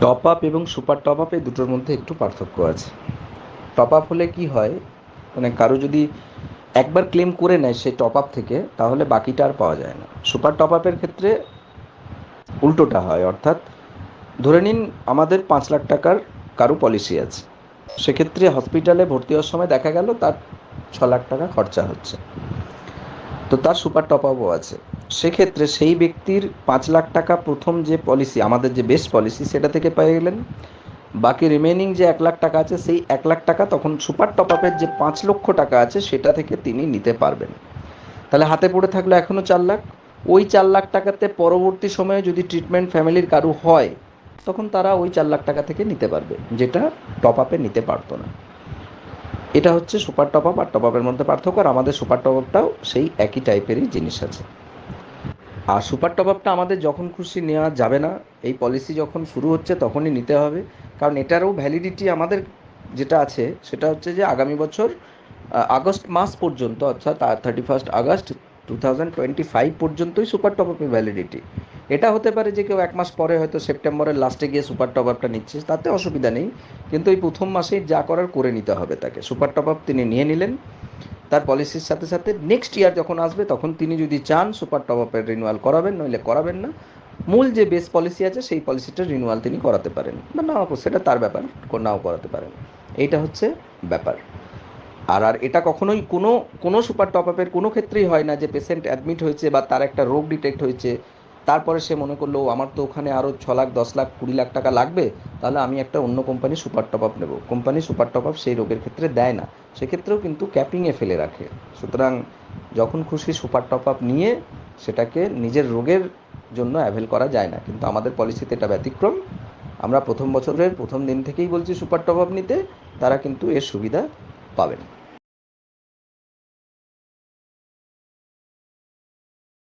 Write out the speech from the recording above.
Top up এবং super top আপে দুটোর মধ্যে একটু পার্থক্য আছে। টপ আপ হলে কি হয়? মানে কারও যদি একবার ক্লেম করে নেয় সেই টপ আপ থেকে, তাহলে বাকিটা আর পাওয়া যায় না। সুপার টপ আপের ক্ষেত্রে উল্টোটা হয়, অর্থাৎ ধরে নিন আমাদের পাঁচ লাখ টাকার কারও পলিসি আছে। সেক্ষেত্রে হসপিটালে ভর্তি হওয়ার সময় দেখা গেল তার ছ লাখ টাকা খরচা হচ্ছে। তো তার সুপার টপ আপও আছে। সেক্ষেত্রে সেই ব্যক্তির পাঁচ লাখ টাকা প্রথম যে পলিসি, আমাদের যে বেস্ট পলিসি, সেটা থেকে পেয়ে গেলেন। বাকি রিমেনিং যে এক লাখ টাকা আছে, সেই এক লাখ টাকা তখন সুপার টপ আপের যে পাঁচ লক্ষ টাকা আছে, সেটা থেকে তিনি নিতে পারবেন। তাহলে হাতে পড়ে থাকল এখনও চার লাখ। ওই চার লাখ টাকাতে পরবর্তী সময়ে যদি ট্রিটমেন্ট ফ্যামিলির কারু হয়, তখন তারা ওই চার লাখ টাকা থেকে নিতে পারবে, যেটা টপ আপে নিতে পারতো না। এটা হচ্ছে সুপার টপ আপ আর টপ আপের মধ্যে পার্থক্য, আর আমাদের সুপার টপ আপটাও সেই একই টাইপেরই জিনিস আছে। আর সুপার টপ আপটা আমাদের যখন খুশি নেওয়া যাবে না, এই পলিসি যখন শুরু হচ্ছে তখনই নিতে হবে। কারণ এটারও ভ্যালিডিটি আমাদের যেটা আছে, সেটা হচ্ছে যে আগামী বছর আগস্ট মাস পর্যন্ত, অর্থাৎ thirty first August two thousand twenty five পর্যন্তই সুপার টপ আপের ভ্যালিডিটি এটা হতে পারে যে কেউ এক মাস পরে হয়তো সেপ্টেম্বরের লাস্টে গিয়ে সুপার টপ আপটা নিচ্ছে, তাতে অসুবিধা নেই। কিন্তু এই প্রথম মাসেই যা করার করে নিতে হবে তাকে। সুপার টপ আপ তিনি নিয়ে নিলেন। তার পলিসির সাথে সাথে নেক্সট ইয়ার যখন আসবে, তখন তিনি যদি চান সুপার টপ আপের রিনিউয়াল করাবেন, নইলে করাবেন না। মূল যে বেস পলিসি আছে, সেই পলিসিটার রিনিউয়াল তিনি করাতে পারেন। বা নাও সেটা তার ব্যাপার নাও করাতে পারেন। এইটা হচ্ছে ব্যাপার। আর আর এটা কখনোই কোনো কোনো সুপার টপ আপের কোনো ক্ষেত্রেই হয় না যে পেশেন্ট অ্যাডমিট হয়েছে বা তার একটা রোগ ডিটেক্ট হয়েছে। তারপরে সে মনে করল আমার তো ওখানে আরও ছ লাখ, দশ লাখ, কুড়ি লাখ টাকা লাগবে, তাহলে আমি একটা অন্য কোম্পানি সুপার টপ আপ নেব। কোম্পানি সুপার টপ আপ সেই রোগের ক্ষেত্রে দেয় না। সেক্ষেত্রেও কিন্তু ক্যাপিংয়ে ফেলে রাখে। সুতরাং যখন খুশি সুপার টপ আপ নিয়ে সেটাকে নিজের রোগের জন্য অ্যাভেল করা যায় না। কিন্তু আমাদের পলিসিতে এটা ব্যতিক্রম। আমরা প্রথম বছরের প্রথম দিন থেকেই বলছি সুপার টপ আপ নিতে, তারা কিন্তু এর সুবিধা পাবেন